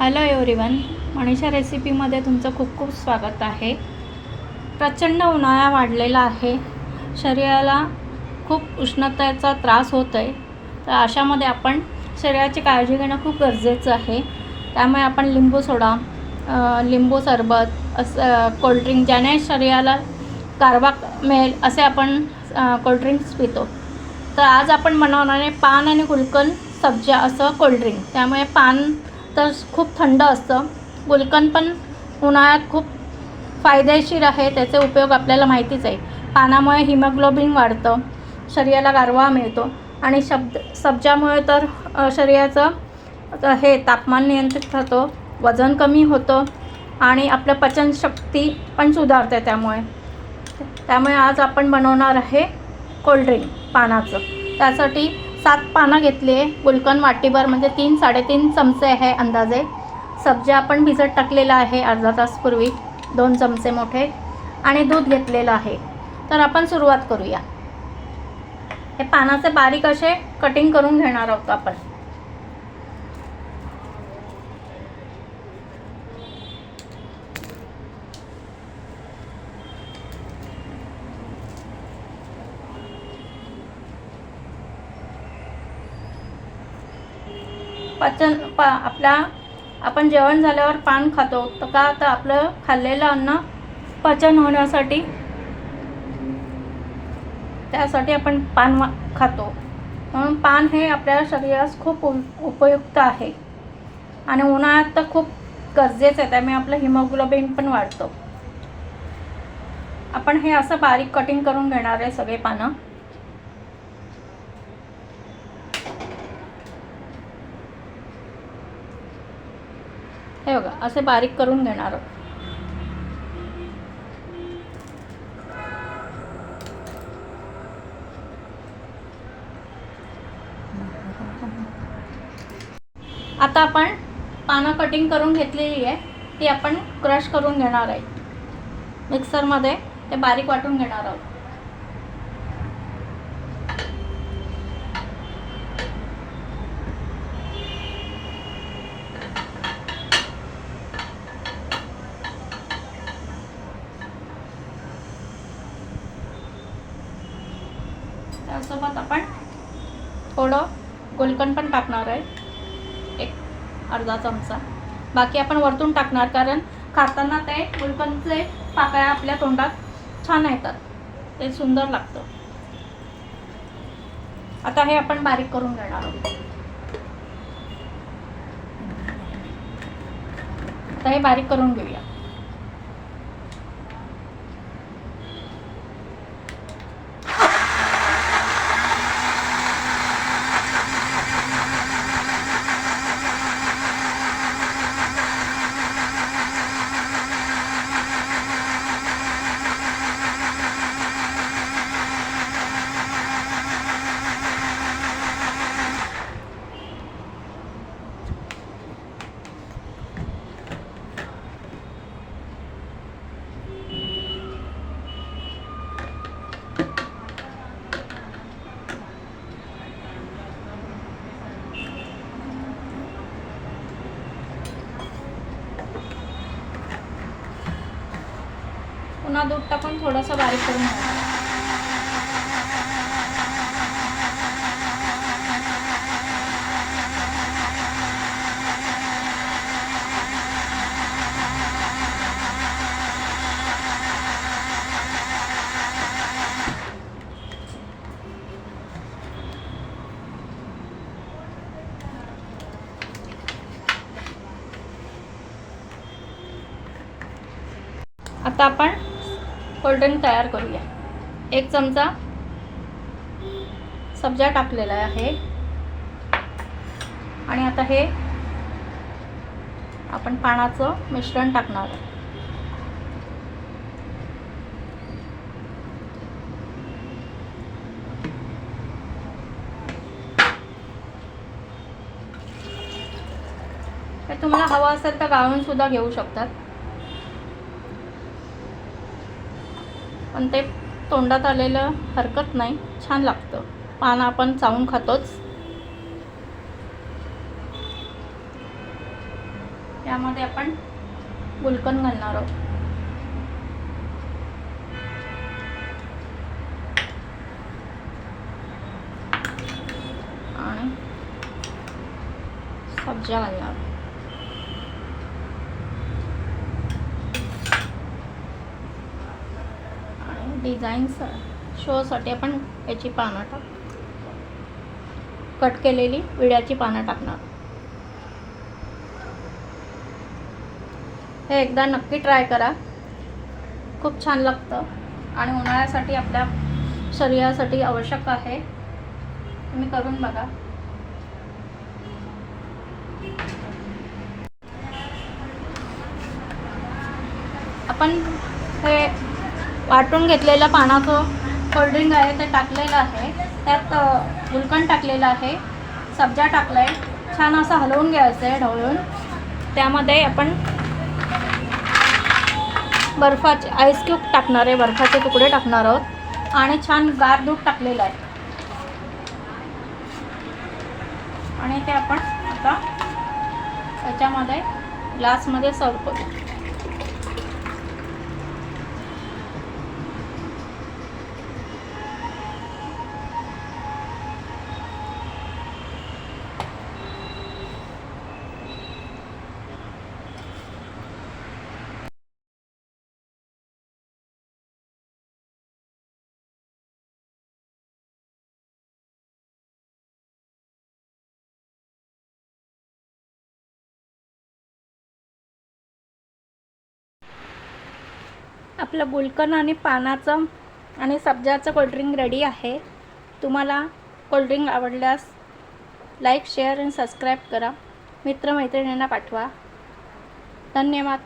Hello everyone Manisha रेसिपीमध्ये तुमचं खूप खूप स्वागत आहे. प्रचंड उन्हाळा वाढलेला आहे. शरीराला खूप उष्णतेचा त्रास होतो आहे तर अशामध्ये आपण शरीराची काळजी घेणं खूप गरजेचं आहे. त्यामुळे आपण लिंबू सोडा लिंबू सरबत असं कोल्ड्रिंक ज्याने शरीराला कारवा मिळेल असे आपण कोल्ड्रिंक्स पितो. तर आज आपण बनवणार आहे पान आणि गुलकंद सब्जा असं कोल्ड्रिंक त्यामुळे पान तर खूप थंड असतं. गुलकंद पण उन्हाळ्यात खूप फायदेशीर आहे त्याचे उपयोग आपल्याला माहितीच आहे. पानामुळे हिमोग्लोबिन वाढतं शरीराला गारवा मिळतो आणि शब्द सब्जामुळे तर शरीराचं हे तापमान नियंत्रित राहतो वजन कमी होतं आणि आपलं पचनशक्ती पण सुधारते त्यामुळे. त्यामुळे आज आपण बनवणार आहे कोल्ड्रिंक पानाचं. त्यासाठी सात पानं घेतली आहे. गुलकंद वाटीभर म्हणजे तीन साडेतीन चमचे आहे अंदाजे. सब्जा आपण भिजत टाकलेला आहे अर्धा तासपूर्वी दोन चमचे मोठे. आणि दूध घेतलेलं आहे. तर आपण सुरुवात करूया. हे पानाचे बारीक असे कटिंग करून घेणार आहोत आपण. पचन प आपल्या आपण जेवण झाल्यावर पान खातो. तर का तर आपलं खाल्लेलं अन्न पचन होण्यासाठी? त्यासाठी आपण पान वा- खातो. म्हणून पान हे आपल्या शरीरास खूप उपयुक्त आहे. आणि उन्हाळ्यात तर खूप गरजेचं आहे त्यामुळे आपलं हिमोग्लोबिन पण वाढतो. आपण हे असं बारीक कटिंग करून घेणार आहे सगळे पानं. हे बघा असे बारीक करून घेणार आहोत. आता आपण पानं कटिंग करून घेतलेली आहे ती आपण क्रश करून घेणार आहे मिक्सरमध्ये ते बारीक वाटून घेणार आहोत त्यासोबत आपण थोडं गुलकंद पण टाकणार आहे. एक अर्धा चमचा. बाकी आपण वरतून टाकणार कारण खाताना ते गुलकंदचे पाकळ्या आपल्या तोंडात छान येतात. ते सुंदर लागतं. आता हे आपण बारीक करून घेणार आहोत. आता हे बारीक करून घेऊया. पुन्हा दूध टाकून थोडंसं बारीक करून घ्यायचं आता आपण कोल्ड्रिंक तयार करूया. एक चमचा सब्जा टाकलेला आहे. आणि आता हे आपण पाण्याचं मिश्रण टाकणार आहे तुम्हाला हवं असेल तर गाळून सुद्धा घेऊ शकतात. पण ते तोंडात आलेलं हरकत नाही. छान लागतं. पान आपण चावून खातोच. त्यामध्ये आपण गुलकंद घालणार आहोत. आणि सब्ज्या घालणार डिझाईन्स शोसाठी आपण याची पानं टाक. कट केलेली विड्याची पानं टाकणार. हे एकदा नक्की ट्राय करा. खूप छान लागतं आणि उन्हाळ्यासाठी आपल्या शरीरासाठी आवश्यक आहे. तुम्ही करून बघा. आपण हे वाटून घेतलेलं पानाचं कोल्ड्रिंक आहे ते टाकलेलं आहे. त्यात गुलकंद टाकलेलं आहे. सब्जा टाकला आहे छान असं हलवून घ्यायचं आहे ढवळून. त्यामध्ये आपण बर्फाचे आईस क्यूब टाकणार आहे. बर्फाचे तुकडे टाकणार आहोत. आणि छान गार दूध टाकलेलं आहे. आणि ते आपण आता त्याच्यामध्ये ग्लासमध्ये सर्व करू. आपलं गुलकंद आणि पानाचं आणि सब्जाचं कोल्ड्रिंक रेडी आहे. तुम्हाला कोल्ड्रिंक आवडल्यास लाईक शेअर आणि सबस्क्राईब करा. मित्रमैत्रिणींना पाठवा. धन्यवाद.